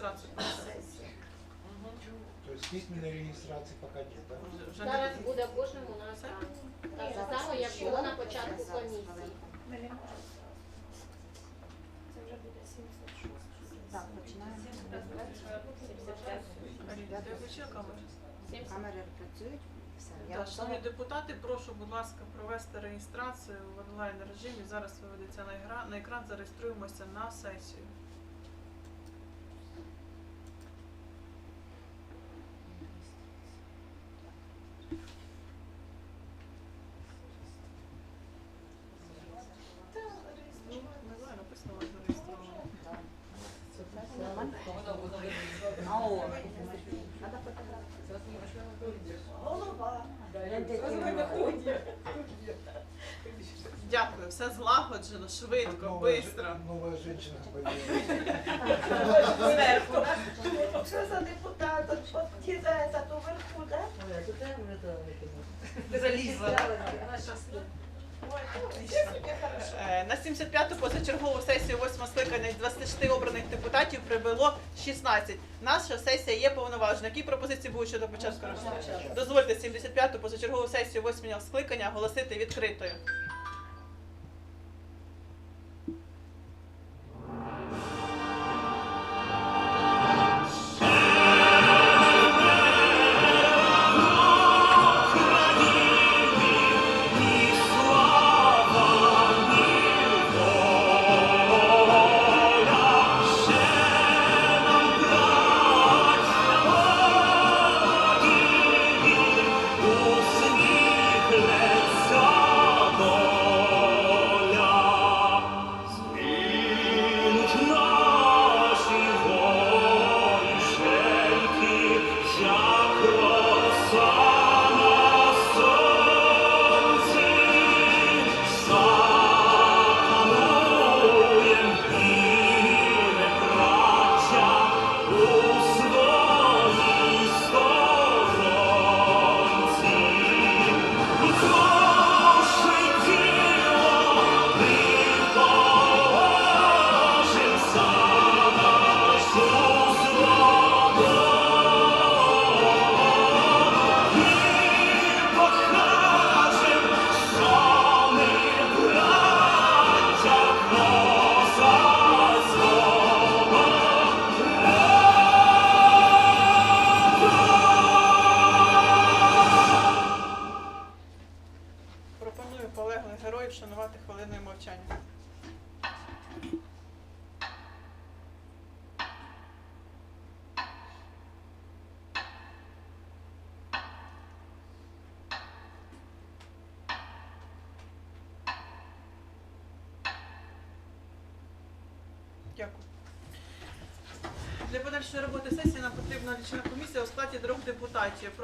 реєстрацію. Мгм. То есть письменной регистрации пока нет, да? Вже- Зараз буде кожному на екран. Так само, як було на початку комісії. Ми не можемо. Це вже буде 76. Так, починаємо. Камери працюють. Все. Я Так, шановні депутати, прошу, будь ласка, провести реєстрацію в онлайн режимі. Зараз виведеться на екран зареєструємося на сесію. Ну, не знаю, написано у вас зареєстровано. Нормально? А, о. Надо фотографію. Голова. Дякую, все злагоджено, швидко, швидко. жен- Новая женщина. Що за депутат? Ті за за ту верху, да? Ой, все собі хорошо. Е, На 75-ту позачергову сесію 8 скликання з 26 обраних депутатів прибуло 16. Наша сесія є повноважена. Які пропозиції будуть щодо початку роботи? Дозвольте 75-ту позачергову сесію 8 скликання оголосити відкритою.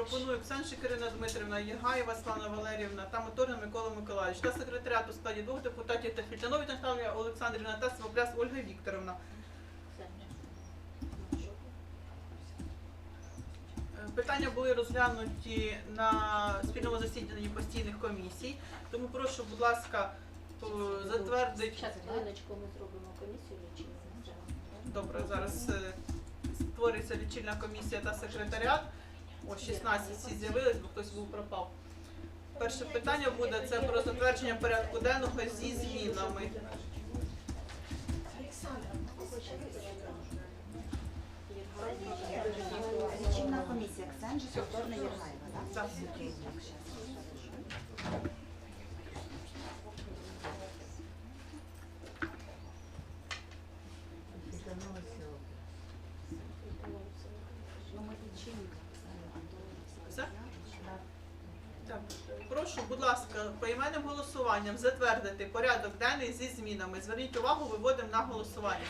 Пропоную Ксеншик Ірина Дмитрівна, Єгаєва Слана Валерівна та Моторин Микола Миколаївич та секретаріат у складі двох депутатів та Фільтанович Наталія Олександрівна та Свобляс Ольга Вікторовна. Е, Питання були розглянуті на спільному засіданні постійних комісій, тому прошу, будь ласка, по- затвердити. Зараз хвилиночку ми зробимо комісію лічильну. Добре, зараз е, створюється лічильна комісія та секретаріат. О, 16 всі з'явились, бо хтось був пропав. Перше питання буде це про затвердження порядку денного зі змінами. Лічильна комісія Ксенжа Повторна Єрмаєва, так? Так. Окей, так, щас. Ну, ми лічильник, Все? Так. Прошу, будь ласка, поіменним голосуванням затвердити порядок денний зі змінами. Зверніть увагу, виводимо на голосування.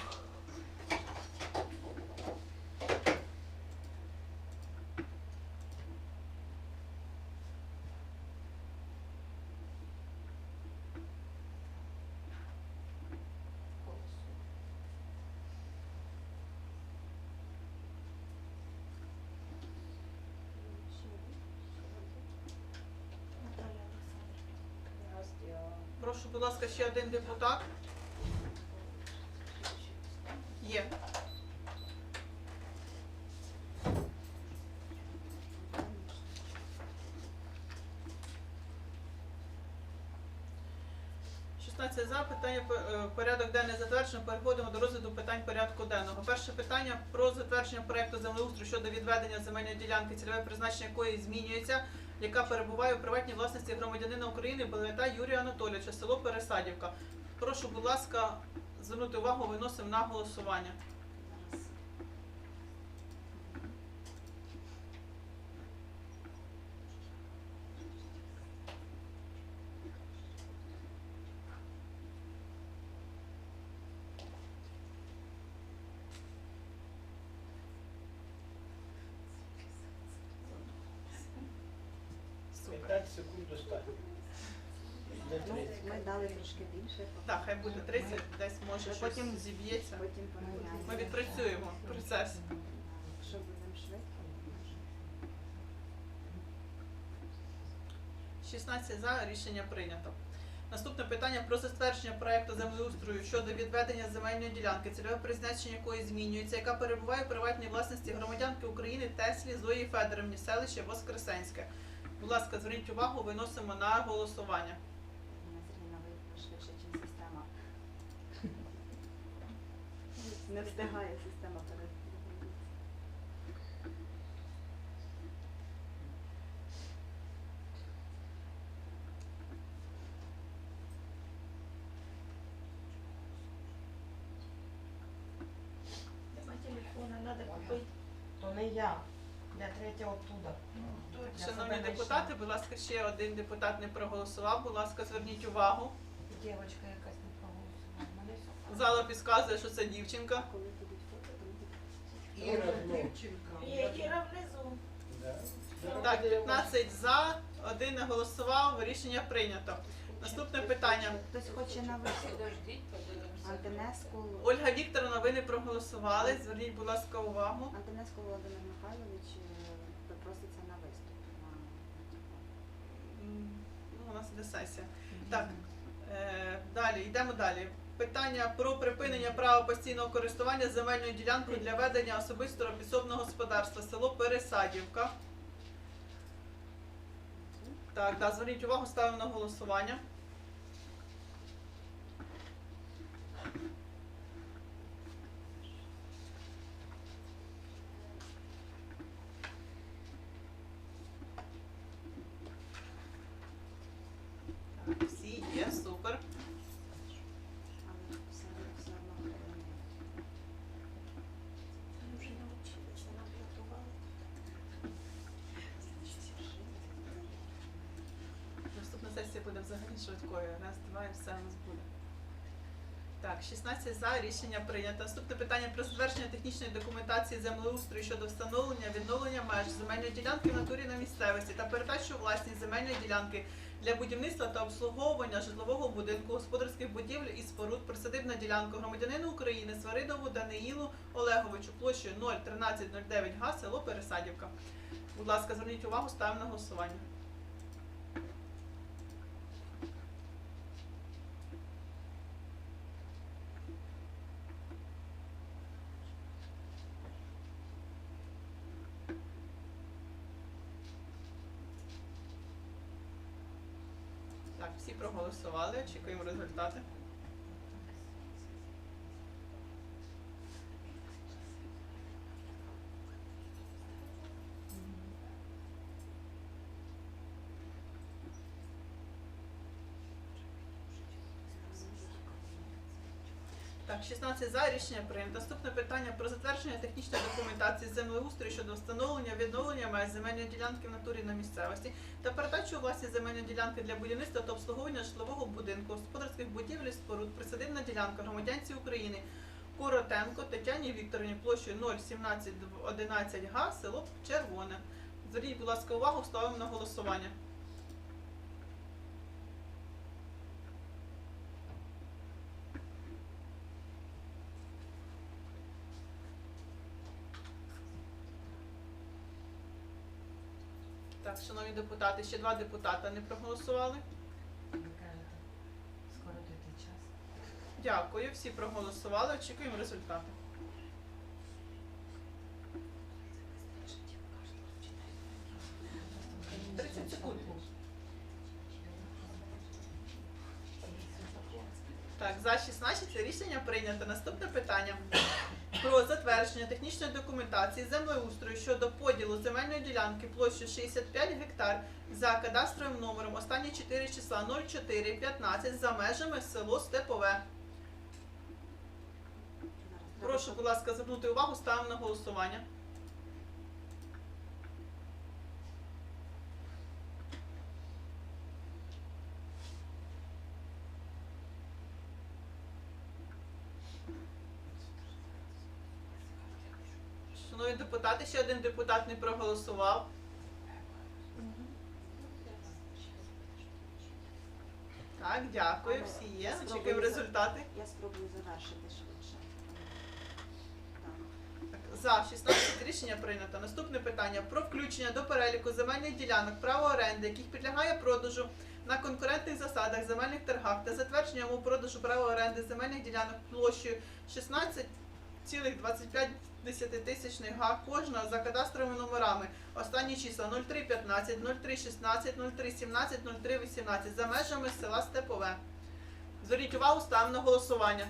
Прошу, будь ласка, ще один депутат. Є. За питання е, порядок денний затверджено. Переходимо до розгляду питань порядку денного. Перше питання про затвердження проекту землеустрою щодо відведення земельної ділянки, цільове призначення якої змінюється яка перебуває у приватній власності громадянина України Белета Юрія Анатолійовича, село Пересадівка. Прошу, будь ласка, звернути увагу, виносимо на голосування. Зараз. Супер. 15 секунд достатньо. Для Ну, 30. ми дали трошки більше. Так, хай буде 30, десь може щось потім- зіб'ється. Потім поміняємо. Ми відпрацюємо процес. Якщо будемо швидко, може. 16 за рішення прийнято. Наступне питання про затвердження проекту землеустрою щодо відведення земельної ділянки, цільове призначення якої змінюється, яка перебуває у приватній власності громадянки України Теслі Зої Федорівні, селище Воскресенське. Будь ласка, зверніть увагу, виносимо на голосування. Швидше, ніж система. Не встигає система перед. То не я. Я третя оттуда. Я Шановні депутати, будь ласка, ще один депутат не проголосував. Будь ласка, зверніть увагу. Дівчинка якась не проголосувала. Мене все. Зала підказує, що це дівчинка. Коли будуть фото, то ми Іра, Є Іра внизу. да. Так, 15 за, один не голосував, рішення прийнято. Наступне питання. Хтось хоче на. Антонеску. Ольга Вікторовна, ви не проголосували. Зверніть, будь ласка, увагу. Антонеску Володимир Михайлович е, проситься на виступ. На, М, Ну, у нас іде сесія. Так, е, далі, йдемо далі. Питання про припинення права постійного користування земельною ділянкою для ведення особистого підсобного господарства село Пересадівка. Так, да, зверніть увагу, ставимо на голосування. Так, всі є, супер. але все, все одно хвилини. Ми вже навчилися, нам готували. Наступна буде взагалі швидкою. Раз, два і все у нас буде. Так, 16 за рішення прийнято. Наступне питання про затвердження технічної документації землеустрою щодо встановлення відновлення меж земельної ділянки в натурі на місцевості та передачу власність земельної ділянки для будівництва та обслуговування житлового будинку, господарських будівель і споруд, присадибна ділянка громадянину України Сваридову Даниїлу Олеговичу площею 01309 га, село Пересадівка. Будь ласка, зверніть увагу, ставимо на голосування. Так, всі проголосували, очікуємо результати. 16 за рішення прийнято. Наступне питання про затвердження технічної документації землеустрою щодо встановлення відновлення меж земельної ділянки в натурі на місцевості та передачу у власність земельної ділянки для будівництва та обслуговування житлового будинку, господарських будівель споруд, присадибна ділянка громадянці України Коротенко Тетяні Вікторівні площею 01711 га, село Червоне. Зверніть, будь ласка, увагу, ставимо на голосування. Так, шановні депутати, ще два депутата не проголосували. Ви кажете, скоротити час. Дякую, всі проголосували. Очікуємо результати. Так, за 16 рішення прийнято. Наступне питання про затвердження технічної документації землеустрою щодо поділу земельної ділянки площею 65 гектар за кадастровим номером останні 4 числа 0415 за межами село Степове. Прошу, будь ласка, звернути увагу, ставимо на голосування. Шановні депутати, ще один депутат не проголосував. Так, дякую, всі є. Чекаємо результати. Я спробую завершити швидше. За 16 рішення прийнято. Наступне питання про включення до переліку земельних ділянок право оренди, яких підлягає продажу на конкурентних засадах земельних торгах та затвердження у продажу права оренди земельних ділянок площею 16,25 десятитисячних га кожного за кадастровими номерами. Останні числа 0315, 0316, 0317, 0318 за межами села Степове. Зверніть увагу, ставимо на голосування.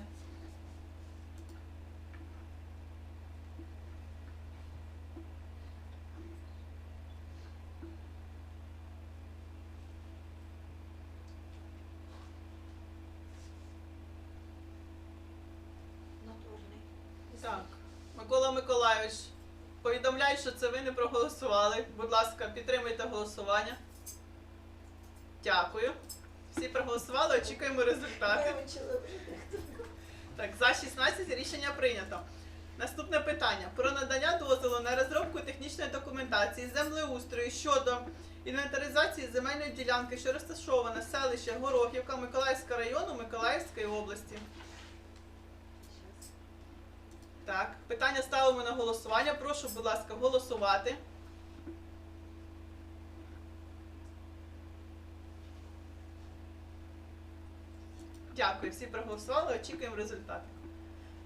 Так, Микола Миколайович, повідомляю, що це ви не проголосували. Будь ласка, підтримуйте голосування. Дякую. Всі проголосували, очікуємо результати. Так, за 16 рішення прийнято. Наступне питання про надання дозволу на розробку технічної документації землеустрою щодо інвентаризації земельної ділянки, що розташована в селищі Горохівка Миколаївського району Миколаївської області. Так, питання ставимо на голосування. Прошу, будь ласка, голосувати. Дякую, всі проголосували. Очікуємо результати.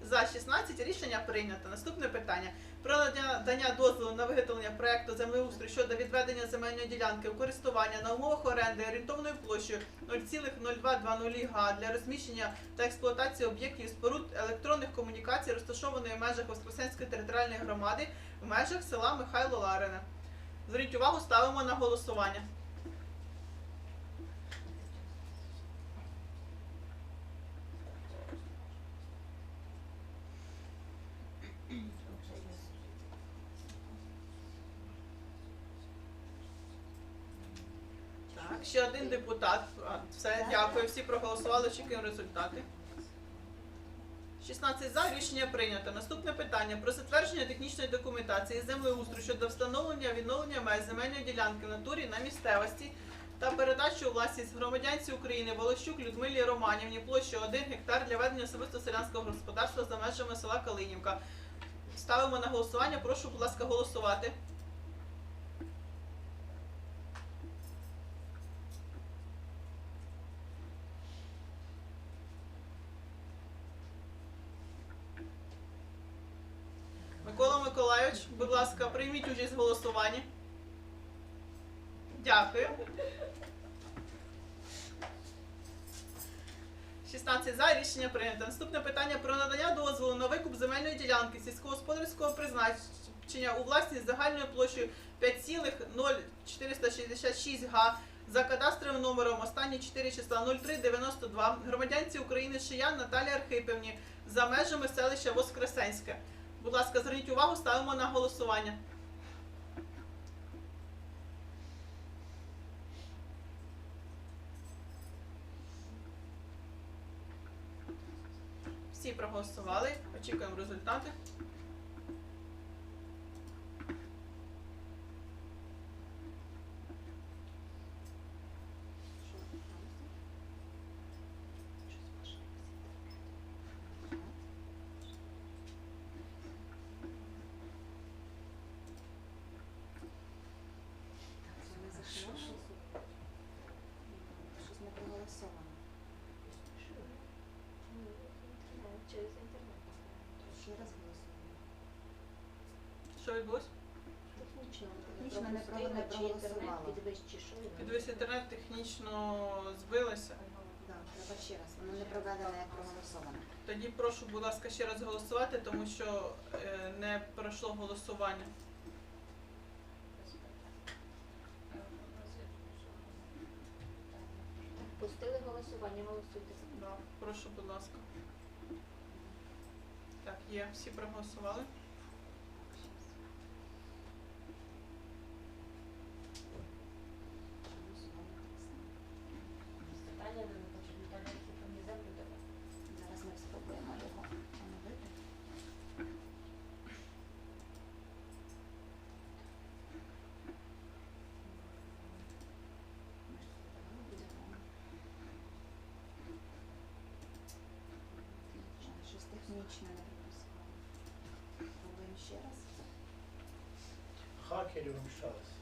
За 16 рішення прийнято. Наступне питання про надання дозволу на виготовлення проекту землеустрою щодо відведення земельної ділянки у користування на умовах оренди орієнтовною площею 0,0220 га для розміщення та експлуатації об'єктів споруд електронних комунікацій, розташованої в межах Воскресенської територіальної громади в межах села Михайло Ларине. Зверніть увагу, ставимо на голосування. Так, ще один депутат. А, Все, дякую. Всі проголосували, чекаємо результати. 16 за рішення прийнято. Наступне питання про затвердження технічної документації землеустрою щодо встановлення відновлення меж земельної ділянки в натурі на місцевості та передачу у власність громадянці України Волощук Людмилі Романівні площею 1 гектар для ведення особисто селянського господарства за межами села Калинівка. Ставимо на голосування. Прошу, будь ласка, голосувати. Микола Миколайович, будь ласка, прийміть участь в голосуванні. Дякую. 16 за рішення прийнято. Наступне питання про надання дозволу на викуп земельної ділянки сільськогосподарського призначення у власність загальною площею 5,0466 га за кадастровим номером останні 4 числа 0392 громадянці України Шиян Наталії Архипівні за межами селища Воскресенське. Будь ласка, зверніть увагу, ставимо на голосування. Всі проголосували. Очікуємо результати. Що там? Так, це не зайшло? Щось не проголосовано. Через інтернет. Ще раз голосуємо. Що відбулось? Технічно, Технічно не про- не чи інтернет проголосувала. підвищ, чи що. Підвесь інтернет технічно збилося. Так, треба ще раз? Воно не проведено як проголосовано. Тоді прошу, будь ласка, ще раз голосувати, тому що е, не пройшло голосування. Пустили голосування, голосуйте. Да, прошу, будь ласка. Так, є, всі проголосували. Не почали, тоді типу не землю. Зараз ми спробуємо його оновити. Щось технічно не пропускало. Пробуємо ще раз. Хакерів вмішалися.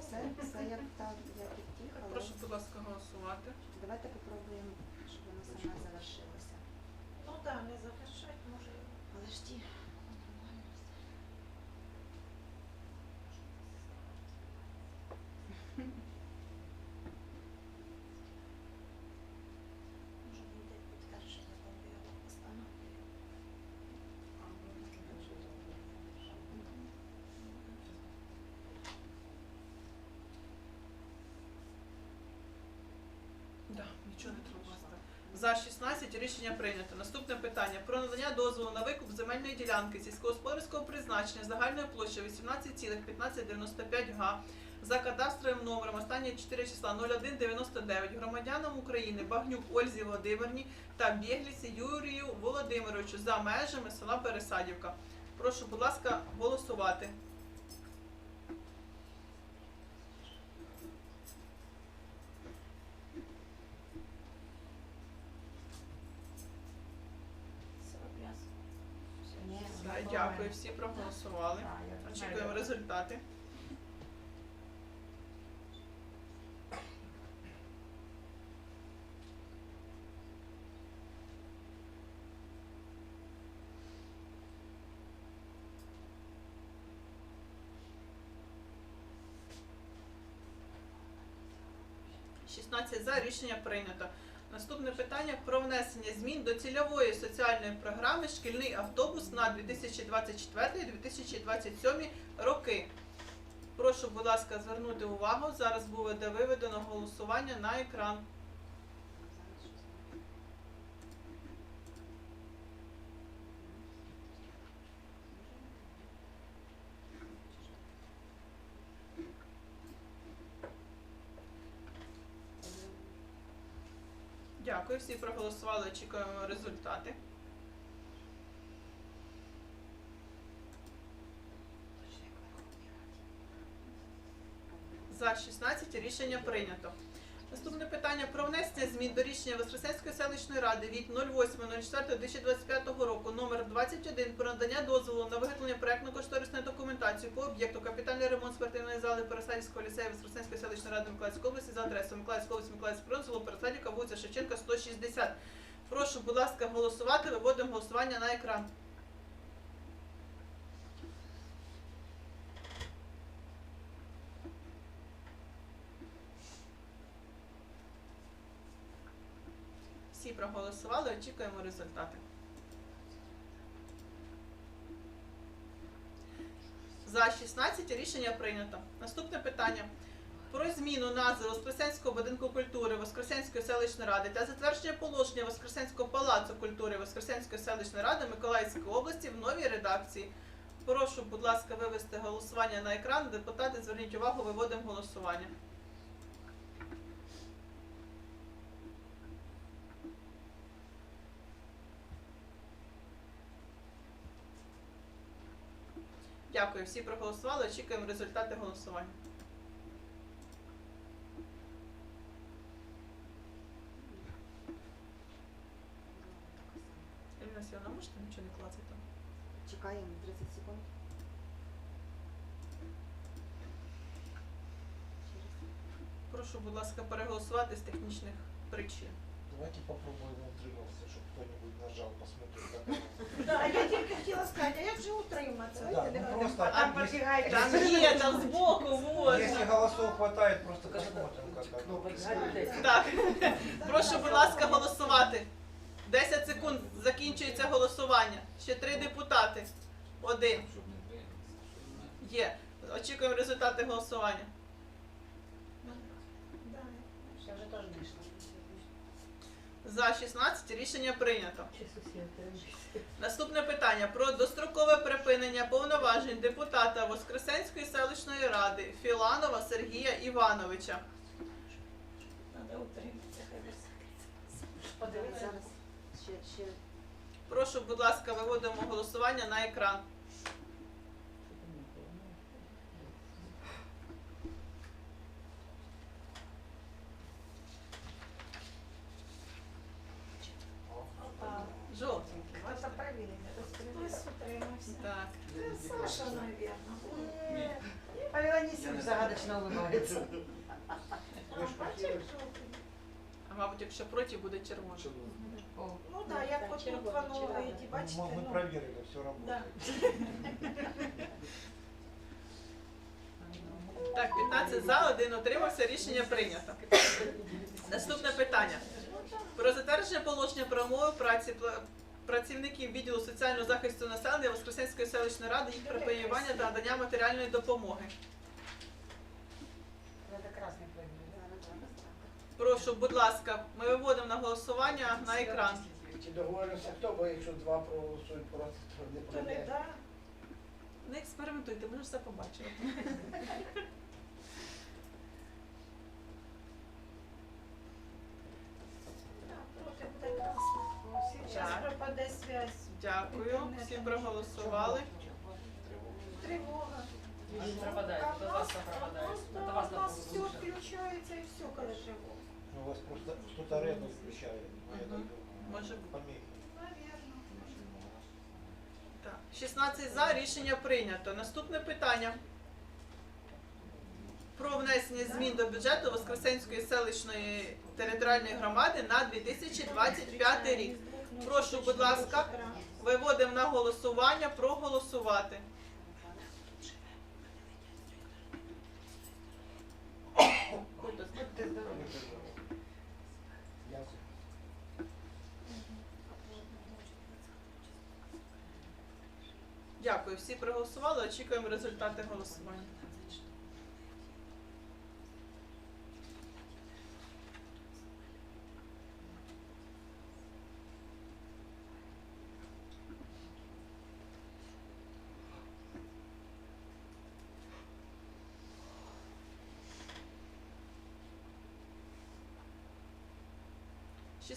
Все, все як так, як і але Прошу, будь ласка, голосувати. давайте попробуємо, щоб воно саме завершилося. Ну так, не завершать, може. Але ж ті нічого не треба. За 16 рішення прийнято. Наступне питання про надання дозволу на викуп земельної ділянки сільськогосподарського призначення загальною площею 18,1595 га за кадастровим номером останні 4 числа 0199 громадянам України Багнюк Ользі Володимирні та Бєглісі Юрію Володимировичу за межами села Пересадівка. Прошу, будь ласка, голосувати. Дякую, всі проголосували. Очікуємо результати. Шістнадцять за рішення прийнято. Наступне питання про внесення змін до цільової соціальної програми Шкільний автобус на 2024-2027 роки. Прошу, будь ласка, звернути увагу. Зараз буде виведено голосування на екран. Дякую, всі проголосували. Очікуємо результати. За 16 рішення прийнято. Наступне питання про внесення змін до рішення Воскресенської селищної ради від 08.04.2025 року номер 21 про надання дозволу на виготовлення проектно-кошторисної документації по об'єкту капітальний ремонт спортивної зали Пересадівського ліцею Воскресенської селищної ради Миколаївської області за адресою Миколаївська область, Миколаївський район, село Пересадівка, вулиця Шевченка, 160. Прошу, будь ласка, голосувати. Виводимо голосування на екран. Всі проголосували, очікуємо результати. За 16 рішення прийнято. Наступне питання. Про зміну назви Воскресенського будинку культури Воскресенської селищної ради та затвердження положення Воскресенського палацу культури Воскресенської селищної ради Миколаївської області в новій редакції. Прошу, будь ласка, вивести голосування на екран. Депутати, зверніть увагу, виводимо голосування. Дякую, всі проголосували. Очікуємо результати голосування. Ірина Сіона, можете нічого не клацати там? Чекаємо 30 секунд. Прошу, будь ласка, переголосувати з технічних причин. Давайте попробуем утриматься, чтобы кто-нибудь нажал, посмотрим, как. Да, я тільки хотіла сказати, а як же утриматися? Да, ну просто А там если-. Там є, там збоку можна. Если голосов хватает, просто посмотрим, как оно. Так, прошу, будь ласка, голосувати. 10 секунд закінчується голосування. Ще три депутати. Один. Є. Очікуємо результати голосування. Да. Я вже теж вийшла. За 16 рішення прийнято. Наступне питання про дострокове припинення повноважень депутата Воскресенської селищної ради Філанова Сергія Івановича. Подивіться. Прошу, будь ласка, виводимо голосування на екран. Опа. Жовтенький, Это бачите? проверили. Хтось утримався. Так. Це Саша, мабуть. А Леонисович загадочно улыбается. Бачиш, А мабуть, якщо проти, буде червоно. О, Ну так, як Так, от червоний, тут воно, червоний. ті, бачите, Мы, мы ну, проверили, все да. работает. Так, 15 за, один утримався, рішення прийнято. Наступне питання. Про затвердження положення про умови праці пла- працівників відділу соціального захисту населення Воскресенської селищної ради, їх припаювання та надання матеріальної допомоги. Прошу, будь ласка, ми виводимо на голосування на екран. Чи договоримося, хто, бо якщо два проголосують проти, то не пройде. Не експериментуйте, ми ж все побачили. Дякую. Всі проголосували. Тривога. пропадает, это вас пропадает. Это вас нас- У нас все включається і все, коли тривога. Ну, у вас просто кто-то рядом включает. ну, Мгм. думаю. Може бути. Помехи. Навірно. Так, 16 за, рішення прийнято. Наступне питання. Про внесення змін до бюджету Воскресенської селищної територіальної громади на 2025 рік. Прошу, будь ласка. Виводимо на голосування, проголосувати. Дякую. Всі проголосували. Очікуємо результати голосування.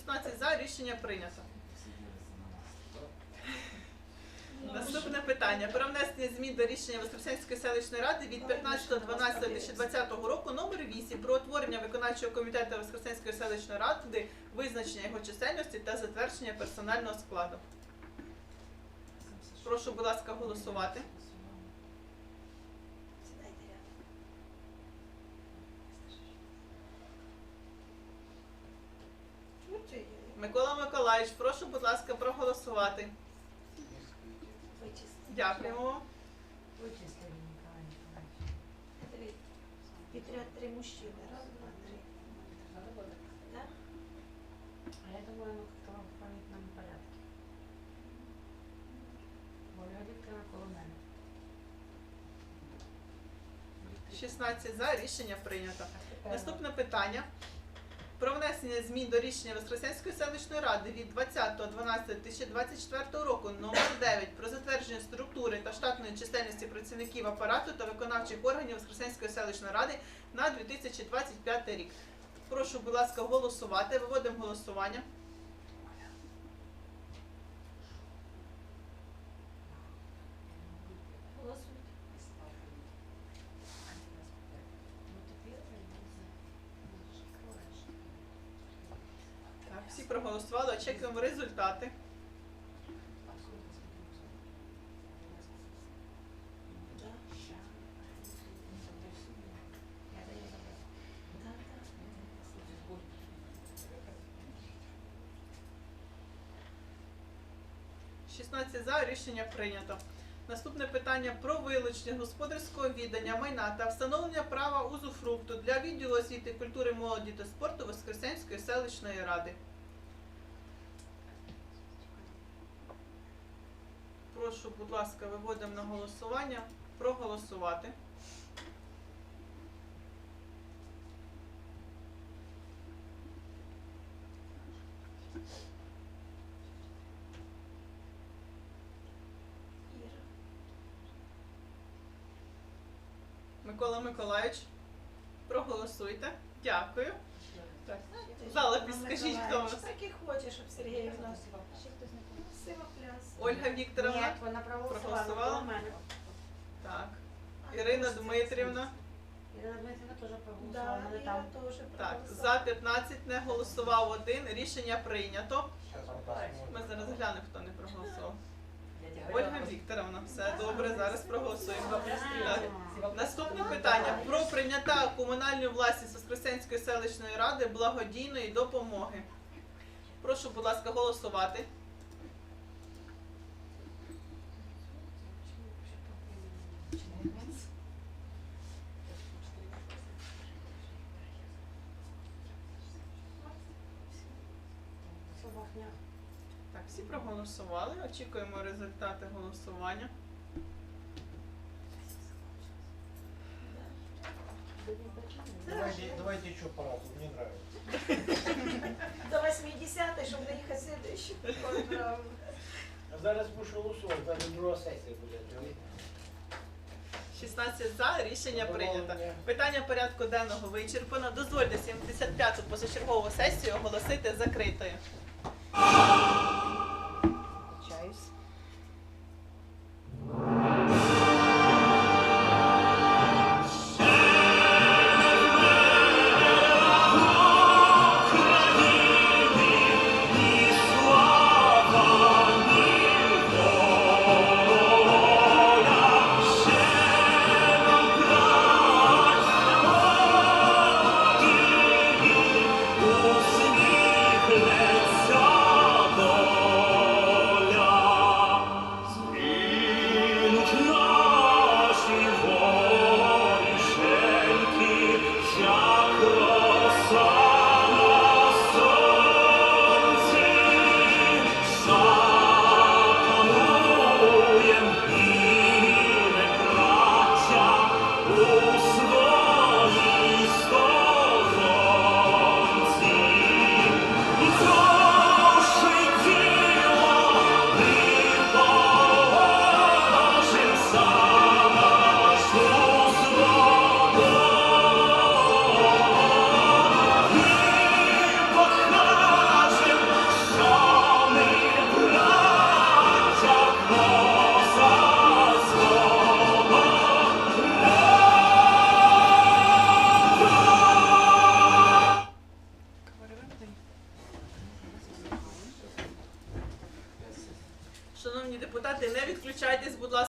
Шістнадцять за рішення прийнято. Наступне питання про внесення змін до рішення Воскресенської селищної ради від 15.12.2020 року номер 8 про утворення виконавчого комітету Воскресенської селищної ради, визначення його чисельності та затвердження персонального складу. Прошу, будь ласка, голосувати. Сідайте рядом. Ну, це є. Микола Миколаївич, прошу, будь ласка, проголосувати. Дякуємо. Вычислили Николай Николаевич. Три. Підряд три мужчини. Раз, два, три. Да? А я думаю, ну как-то в алфавитном порядке. Ольга Викторовна коло мене. 16 за рішення прийнято. Наступне питання. Про внесення змін до рішення Воскресенської селищної ради від 20.12.2024 року номер 9 про затвердження структури та штатної чисельності працівників апарату та виконавчих органів Воскресенської селищної ради на 2025 рік. Прошу, будь ласка, голосувати. Виводимо голосування. Голосуйте. Так, всі проголосували. Очікуємо результати. Да. Я даю забрать. Да, да. 16 за рішення прийнято. Наступне питання про вилучення господарського віддання майна та встановлення права узуфрукту для відділу освіти, культури, молоді та спорту Воскресенської селищної ради. Прошу, будь ласка, виводимо на голосування. Проголосувати. Іра. Микола Миколаївич, проголосуйте. Дякую. Так. Іван підскажіть, хто вас? Так і хоче, щоб Сергій сивопляс. Ольга Вікторовна. Нет, вона проголосувала. Так. Ірина Дмитрівна. Ірина Дмитрівна теж проголосувала, Да, там. теж Так, за 15 не голосував один. Рішення прийнято. Ми зараз глянемо, хто не проголосував. Ольга Вікторовна, все добре, зараз проголосуємо. Так. Наступне питання про прийняття у комунальну власність Воскресенської селищної ради благодійної допомоги. Прошу, будь ласка, голосувати. Так, всі проголосували. Очікуємо результати голосування. Давайте, давайте еще по разу, мне нравится. До 80-ї, щоб доїхати слідуючий. Правильно. Зараз мушу голосувати, зараз друга сесія буде. розумієте? 16 за, рішення прийнято. Питання порядку денного вичерпано. Дозвольте 75-ту позачергову сесію оголосити закритою.